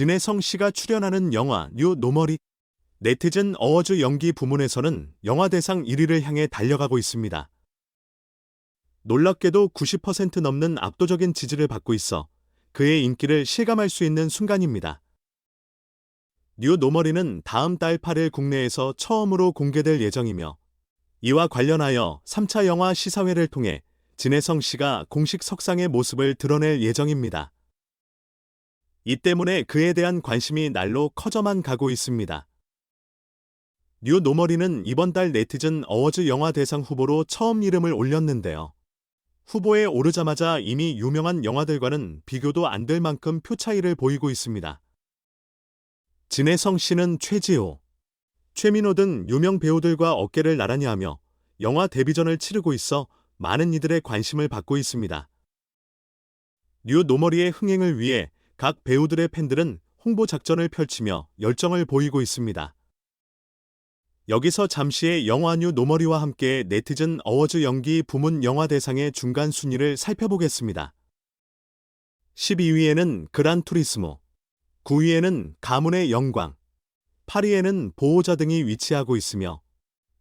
진혜성 씨가 출연하는 영화 뉴 노머리 네티즌 어워즈 연기 부문에서는 영화 대상 1위를 향해 달려가고 있습니다. 놀랍게도 90% 넘는 압도적인 지지를 받고 있어 그의 인기를 실감할 수 있는 순간입니다. 뉴 노머리는 다음 달 8일 국내에서 처음으로 공개될 예정이며 이와 관련하여 3차 영화 시사회를 통해 진혜성 씨가 공식 석상의 모습을 드러낼 예정입니다. 이 때문에 그에 대한 관심이 날로 커져만 가고 있습니다. 뉴 노머리는 이번 달 네티즌 어워즈 영화 대상 후보로 처음 이름을 올렸는데요. 후보에 오르자마자 이미 유명한 영화들과는 비교도 안 될 만큼 표 차이를 보이고 있습니다. 진혜성 씨는 최지호, 최민호 등 유명 배우들과 어깨를 나란히 하며 영화 데뷔전을 치르고 있어 많은 이들의 관심을 받고 있습니다. 뉴 노머리의 흥행을 위해 각 배우들의 팬들은 홍보 작전을 펼치며 열정을 보이고 있습니다. 여기서 잠시의 영화 뉴 노머리와 함께 네티즌 어워즈 연기 부문 영화 대상의 중간 순위를 살펴보겠습니다. 12위에는 그란 투리스모, 9위에는 가문의 영광, 8위에는 보호자 등이 위치하고 있으며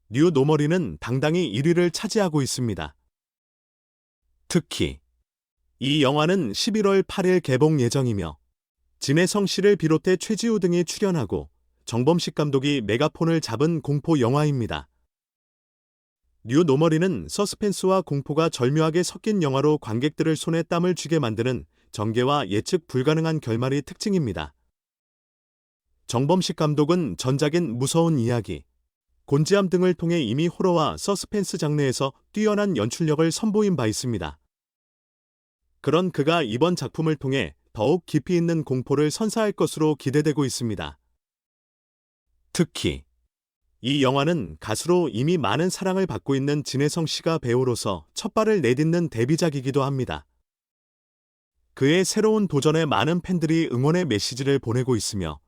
뉴 노머리는 당당히 1위를 차지하고 있습니다. 특히 이 영화는 11월 8일 개봉 예정이며 진혜성 씨를 비롯해 최지우 등이 출연하고 정범식 감독이 메가폰을 잡은 공포 영화입니다. 뉴 노머리는 서스펜스와 공포가 절묘하게 섞인 영화로 관객들을 손에 땀을 쥐게 만드는 전개와 예측 불가능한 결말이 특징입니다. 정범식 감독은 전작인 무서운 이야기, 곤지암 등을 통해 이미 호러와 서스펜스 장르에서 뛰어난 연출력을 선보인 바 있습니다. 그런 그가 이번 작품을 통해 더욱 깊이 있는 공포를 선사할 것으로 기대되고 있습니다. 특히 이 영화는 가수로 이미 많은 사랑을 받고 있는 진혜성 씨가 배우로서 첫 발을 내딛는 데뷔작이기도 합니다. 그의 새로운 도전에 많은 팬들이 응원의 메시지를 보내고 있으며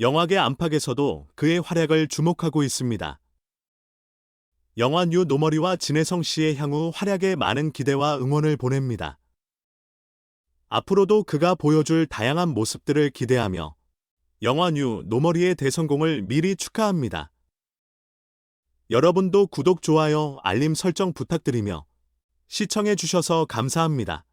영화계 안팎에서도 그의 활약을 주목하고 있습니다. 영화 뉴 노머리와 진혜성 씨의 향후 활약에 많은 기대와 응원을 보냅니다. 앞으로도 그가 보여줄 다양한 모습들을 기대하며 영화 뉴 노머리의 대성공을 미리 축하합니다. 여러분도 구독, 좋아요, 알림 설정 부탁드리며 시청해주셔서 감사합니다.